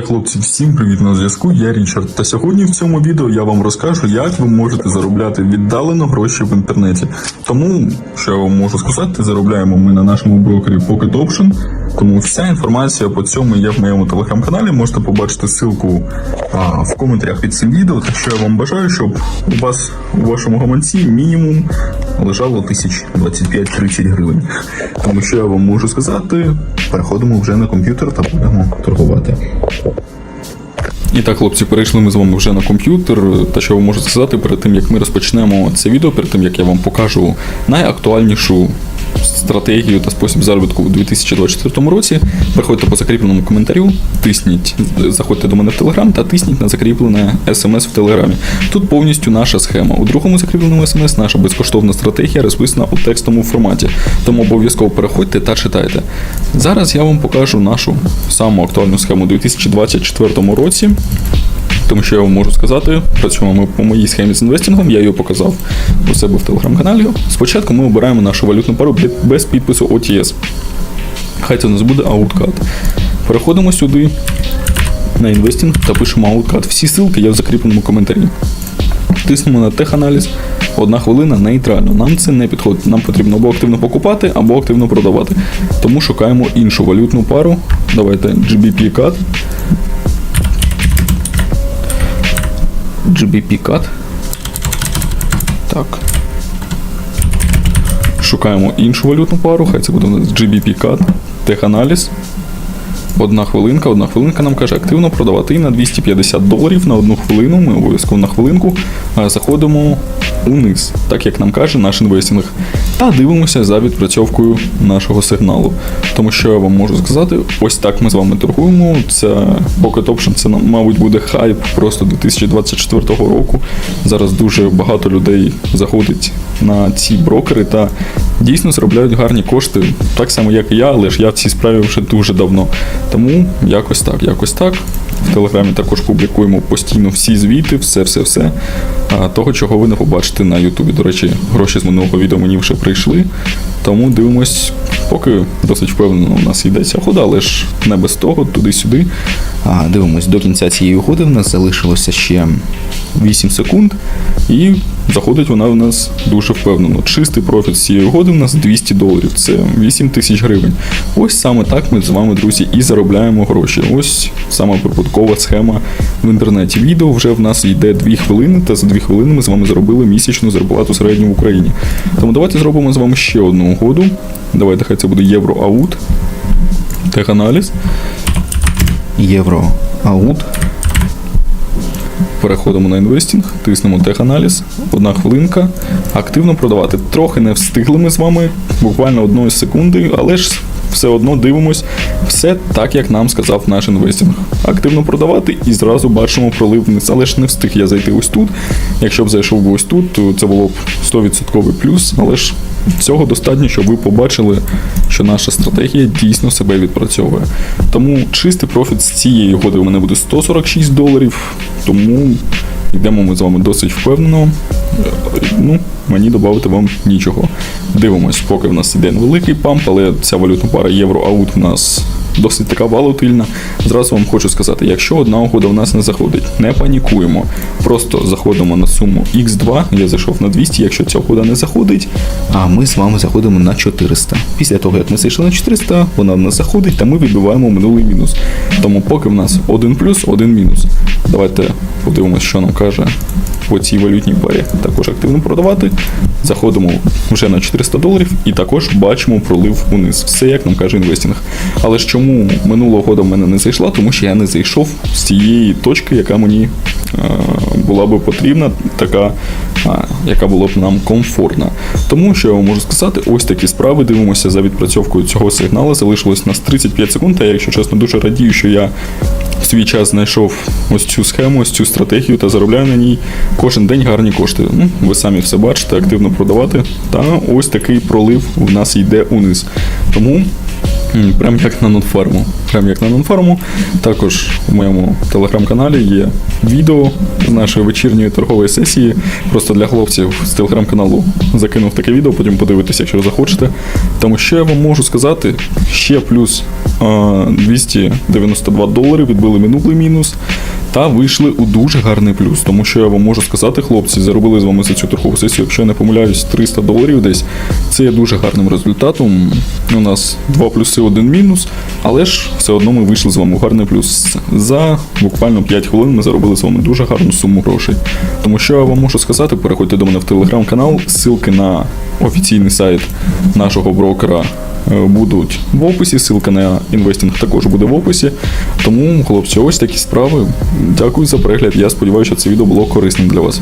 так, хлопці, всім привіт на зв'язку. Я Річард. Та сьогодні в цьому відео я вам розкажу, як ви можете заробляти віддалено гроші в інтернеті. Тому, що я вам можу сказати, заробляємо ми на нашому брокері Pocket Option. Тому вся інформація по цьому є в моєму телеграм-каналі. Можете побачити ссылку а, в коментарях під цим відео. Так що я вам бажаю, щоб у вас у вашому гаманці мінімум лежало тисяч 25-30 гривень. Тому що я вам можу сказати, переходимо вже на комп'ютер та будемо торгувати. І так, хлопці, перейшли ми з вами вже на комп'ютер. Та що ви можете сказати перед тим, як ми розпочнемо це відео, перед тим як я вам покажу найактуальнішу стратегію та спосіб заробітку у 2024 році. Переходьте по закріпленому коментарю, тисніть, заходьте до мене в Телеграм та тисніть на закріплене смс в Телеграмі. Тут повністю наша схема. У другому закріпленому смс наша безкоштовна стратегія розписана у текстовому форматі. Тому обов'язково переходьте та читайте. Зараз я вам покажу нашу саму актуальну схему у 2024 році. Тому що я вам можу сказати, працюємо ми по моїй схемі з інвестингом, я її показав у себе в телеграм-каналі. Спочатку ми обираємо нашу валютну пару без підпису OTS. Хай це у нас буде ауткат. Переходимо сюди на інвестинг та пишемо ауткат. Всі ссылки є в закріпленому коментарі. Тиснемо на теханаліз. Одна хвилина нейтрально. Нам це не підходить. Нам потрібно або активно покупати, або активно продавати. Тому шукаємо іншу валютну пару. Давайте GBP CAD. Так. Шукаємо іншу валютну пару, хай це буде у нас GBP CAD, теханаліз. Одна хвилинка, одна хвилинка нам каже активно продавати і на 250 доларів на одну хвилину. Ми обов'язково на хвилинку заходимо униз, так як нам каже наш інвестинг. Та дивимося за відпрацьовкою нашого сигналу. Тому що я вам можу сказати, ось так ми з вами торгуємо. Це Pocket Option, це мабуть буде хайп просто 2024 року. Зараз дуже багато людей заходить на ці брокери та дійсно заробляють гарні кошти, так само, як і я, але ж я в цій справі вже дуже давно. Тому якось так, якось так. В Телеграмі також публікуємо постійно всі звіти, все-все-все. А того, чого ви не побачите на Ютубі. До речі, гроші з минулого відео мені вже прийшли. Тому дивимось, поки досить впевнено у нас йдеться хода, але ж не без того, туди-сюди. Дивимось, до кінця цієї угоди в нас залишилося ще 8 секунд, і заходить вона в нас дуже впевнено. Чистий профіт з цієї угоди в нас 200 доларів, це 8 тисяч гривень. Ось саме так ми з вами, друзі, і заробляємо гроші. Ось саме прибуткова схема в інтернеті. Відео вже в нас йде 2 хвилини, та за 2 хвилини ми з вами зробили місячну зарплату середню в Україні. Тому давайте зробимо з вами ще одну угоду. Давайте хай це буде євро-аут. Теханаліз. євро аут. Переходимо на інвестінг, тиснемо теханаліз, одна хвилинка, активно продавати. Трохи не встигли ми з вами, буквально одної секунди, але ж все одно дивимось все так, як нам сказав наш інвестінг. Активно продавати і зразу бачимо пролив вниз. Але ж не встиг я зайти ось тут. Якщо б зайшов ось тут, то це було б 100% плюс, але ж цього достатньо, щоб ви побачили, що наша стратегія дійсно себе відпрацьовує. Тому чистий профіт з цієї угоди у мене буде 146 доларів. Тому йдемо ми з вами досить впевнено. Ну, мені додати вам нічого. Дивимось, поки в нас іде невеликий памп, але ця валютна пара євро-аут в нас досить така волатильна. Зразу вам хочу сказати, якщо одна угода в нас не заходить, не панікуємо. Просто заходимо на суму X2, я зайшов на 200, якщо ця угода не заходить, А ми з вами заходимо на 400. Після того, як ми зайшли на 400, вона в нас заходить, та ми відбиваємо минулий мінус. Тому поки в нас один плюс, один мінус. Давайте подивимося, що нам каже по цій валютній парі. Також активно продавати. Заходимо вже на 400 доларів і також бачимо пролив униз. Все як нам каже інвестинг. Але ж чому минулого года в мене не зайшла? Тому що я не зайшов з цієї точки, яка мені е, була би потрібна, така, а, яка була б нам комфортна. Тому що я вам можу сказати, ось такі справи. Дивимося за відпрацьовкою цього сигналу. Залишилось нас 35 секунд. А я, якщо чесно, дуже радію, що я в свій час знайшов ось цю схему, ось цю стратегію та заробляю на ній кожен день гарні кошти. Ну, ви самі все бачите, активно продавати. Та ось такий пролив в нас йде униз. Тому Прям як на нонфарму. Прям як на нонформу. Також у моєму телеграм-каналі є відео з нашої вечірньої торгової сесії. Просто для хлопців з телеграм-каналу закинув таке відео, потім подивитися, якщо захочете. Тому що я вам можу сказати, ще плюс е, 292 долари відбили минулий мінус. Та вийшли у дуже гарний плюс, тому що я вам можу сказати, хлопці, заробили з вами за цю торгову сесію, якщо я не помиляюсь, 300 доларів десь. Це є дуже гарним результатом. У нас два плюси, один мінус, але ж все одно ми вийшли з вами у гарний плюс. За буквально 5 хвилин ми заробили з вами дуже гарну суму грошей. Тому що я вам можу сказати, переходьте до мене в телеграм-канал, ссылки на офіційний сайт нашого брокера будуть в описі. Ссылка на інвестинг також буде в описі. Тому, хлопці, ось такі справи. Дякую за перегляд. Я сподіваюся, що це відео було корисним для вас.